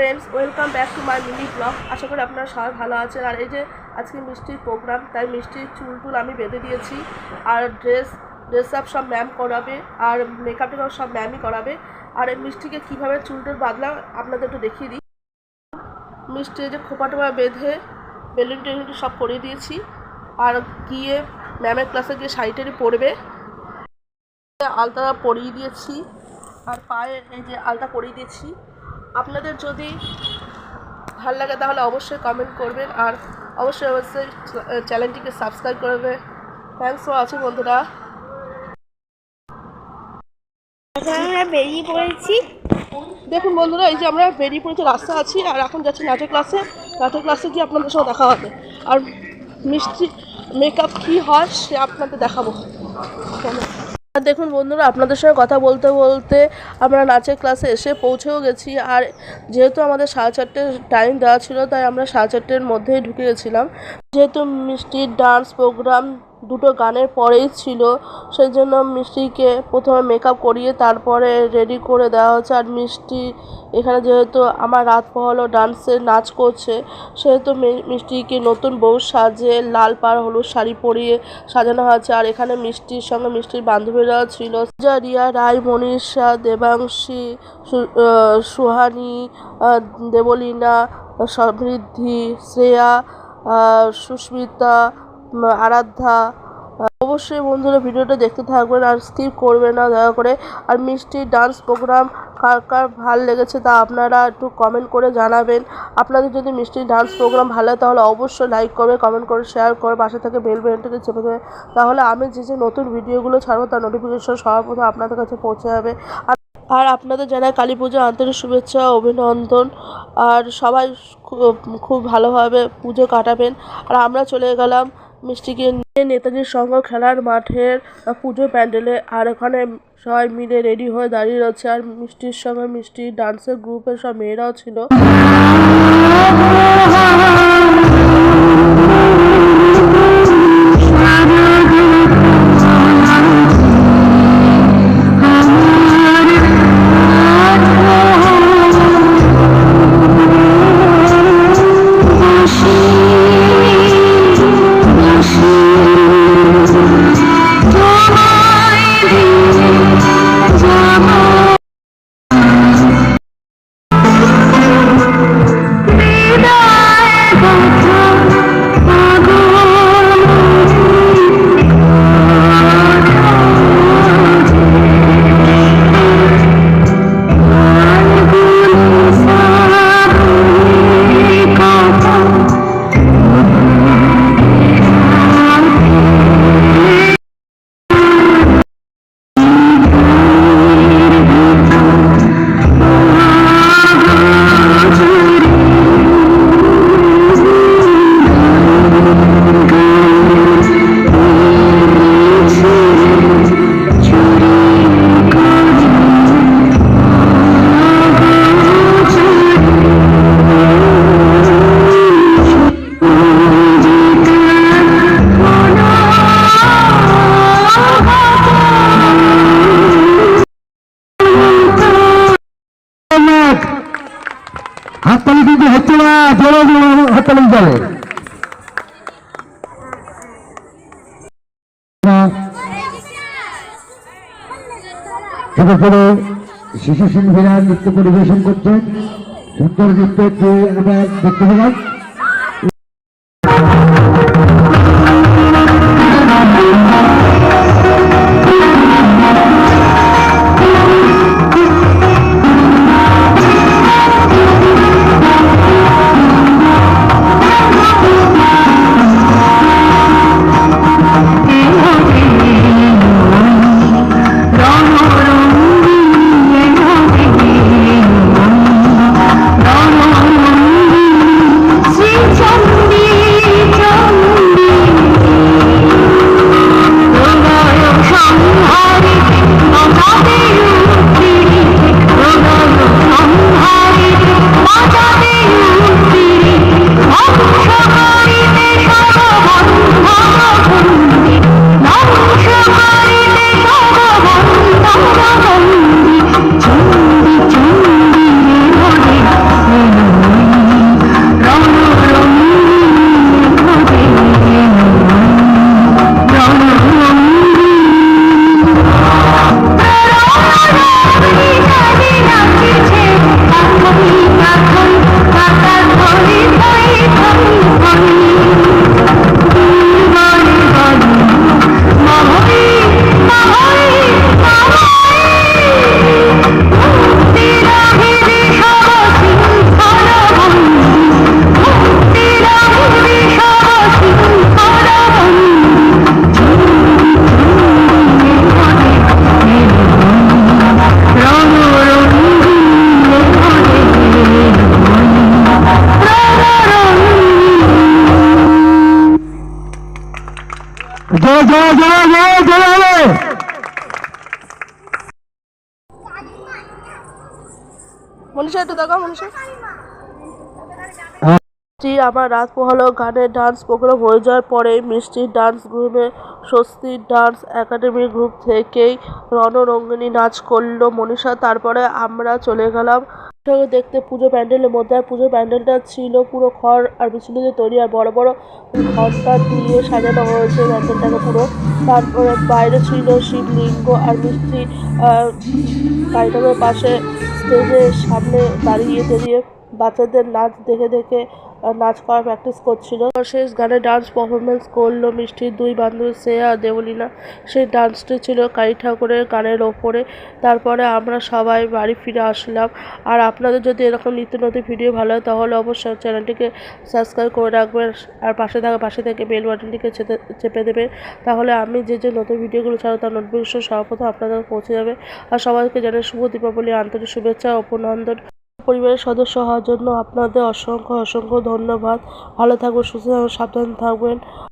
Friends welcome back to my mini blog আশা করি আপনারা সবাই ভালো আছেন। আর এই যে আজকে মিষ্টির প্রোগ্রাম তাই মিষ্টির চুল টুল আমি বেঁধে দিয়েছি। আর ড্রেস ড্রেস আপ সব ম্যাম করাবে। আর মেকআপ টেকআপ সব ম্যামই করাবে। আর এই মিষ্টিকে কীভাবে চুল টুল বাঁধলাম, আপনাদের একটু দেখিয়ে দিই। মিষ্টি যে খোপা টোপা বেঁধে বেলুন টেলুন সব করিয়ে দিয়েছি। আর গিয়ে ম্যামের ক্লাসে গিয়ে শাড়ি টাড়ি পরবে। আলতা পরিয়ে দিয়েছি। আর পায়ে এই যে আলতা পরিয়ে দিয়েছি। আপনাদের যদি ভালো লাগে তাহলে অবশ্যই কমেন্ট করবেন আর অবশ্যই অবশ্যই চ্যানেলটিকে সাবস্ক্রাইব করবে। থ্যাংকস ফর ওয়াচিং বন্ধুরা। আমরা বেরিয়ে পড়েছি। দেখুন বন্ধুরা এই যে আমরা বেরিয়ে পড়েছি রাস্তা আছি আর এখন যাচ্ছি নাচের ক্লাসে নাচের ক্লাসে গিয়ে আপনাদের সঙ্গে দেখা হবে। আর মিষ্টি মেকআপ কী হয় সে আপনাদের দেখাবো। আর দেখুন বন্ধুরা, আপনাদের সঙ্গে কথা বলতে বলতে আমরা নাচের ক্লাসে এসে পৌঁছেও গেছি। আর যেহেতু আমাদের সাড়ে চারটে টাইম দেওয়া ছিল, তাই আমরা সাড়ে চারটের মধ্যেই ঢুকে গেছিলাম। যেহেতু মিষ্টির ডান্স প্রোগ্রাম দুটো গানের পরেই ছিল সেই জন্য মিষ্টিকে প্রথমে মেকআপ করিয়ে তারপরে রেডি করে দেওয়া হচ্ছে আর মিষ্টি এখানে যেহেতু আমার রাত পহলো ডান্সের নাচ করছে, সেহেতু মিষ্টিকে নতুন বউ সাজে লাল, পাড়, হলুদ শাড়ি পরিয়ে সাজানো হয়েছে। আর এখানে মিষ্টির সঙ্গে মিষ্টির বান্ধবীরাও ছিল। রিয়া, রায়, মনীষা, দেবাংশী সুহানি দেবলীনা, সমৃদ্ধি, শ্রেয়া সুস্মিতা আরাধ্যা অবশ্যই বন্ধুরা ভিডিওটা দেখতে থাকবেন আর স্কিপ করবে না, দয়া করে। আর মিষ্টি ডান্স প্রোগ্রাম কার কার ভালো লেগেছে তা আপনারা একটু কমেন্ট করে জানাবেন। আপনাদের যদি মিষ্টি ডান্স প্রোগ্রাম ভালো হয় তাহলে অবশ্যই লাইক করবে কমেন্ট করে শেয়ার করে পাশে থেকে বেল বেলটাকে চেপে দেবে তাহলে আমি যে যে নতুন ভিডিওগুলো ছাড়বো তার নোটিফিকেশন সর্বপ্রথম আপনাদের কাছে পৌঁছে যাবে। আর আপনাদের জানাই কালী পুজো আন্তরিক শুভেচ্ছা, অভিনন্দন। আর সবাই খুব ভালোভাবে পুজো কাটাবেন। আর আমরা চলে গেলাম মিষ্টিকে নিয়ে নেতাজির সংঘ খেলার মাঠের পুজো প্যান্ডেলে। আর ওখানে সবাই মিলে রেডি হয়ে দাঁড়িয়ে রয়েছে। আর মিষ্টির সঙ্গে মিষ্টির ডান্সের গ্রুপের সব মেয়েরাও ছিল। কিন্তু হচ্ছে না জোরে দিতে হবে এরপরে শিশু শিল্পীরা নৃত্য পরিবেশন করছেন। সুন্দর নৃত্য আমরা দেখতে পেলাম হ্যাঁ। আমার রাত পোহালো গানের ডান্স প্রোগ্রাম হয়ে যাওয়ার পরে মিষ্টির ডান্স গ্রুপে স্বস্তির ডান্স একাডেমি গ্রুপ থেকেই রণরঙ্গিনী নাচ করল মনীষা। তারপরে আমরা চলে গেলাম ঠাকুর দেখতে পুজো প্যান্ডেলের মধ্যে, আর পুজো প্যান্ডেলটা ছিল পুরো খড় আর বিছিল দিয়ে তৈরি, আর বড় বড় ঘরটা দিয়ে সাজানো হয়েছে প্যান্ডেলটাকে পুরো। তারপরে বাইরে ছিল শিবলিঙ্গ আর মিষ্টি কারিডোরের পাশে স্টেজের সামনে দাঁড়িয়ে দাঁড়িয়ে বাচ্চাদের নাচ দেখে দেখে নাচ করার প্র্যাকটিস করছিল। শেষ গানে ডান্স পারফরমেন্স করল মিষ্টির দুই বান্ধবী শ্রেয়া দেবলীনা। সেই ডান্সটি ছিল কালী ঠাকুরের গানের ওপরে। তারপরে আমরা সবাই বাড়ি ফিরে আসলাম। আর আপনাদের যদি এরকম নিত্য নতুন ভিডিও ভালো হয়, তাহলে অবশ্যই চ্যানেলটিকে সাবস্ক্রাইব করে রাখবেন। আর পাশে থাকা, পাশে থেকে বেল বাটনটিকে চেপে দেবেন। তাহলে আমি যে যে নতুন ভিডিওগুলো ছাড়ো তার নোটিফিকেশন সর্বপ্রথম আপনাদের পৌঁছে যাবে। আর সবাইকে জানাই শুভ দীপাবলি, আন্তরিক শুভেচ্ছা ও অভিনন্দন পরিবারের সদস্য হওয়ার জন্য আপনাদের অসংখ্য অসংখ্য ধন্যবাদ। ভালো থাকবেন সুস্থ থাকবেন সাবধান থাকবেন।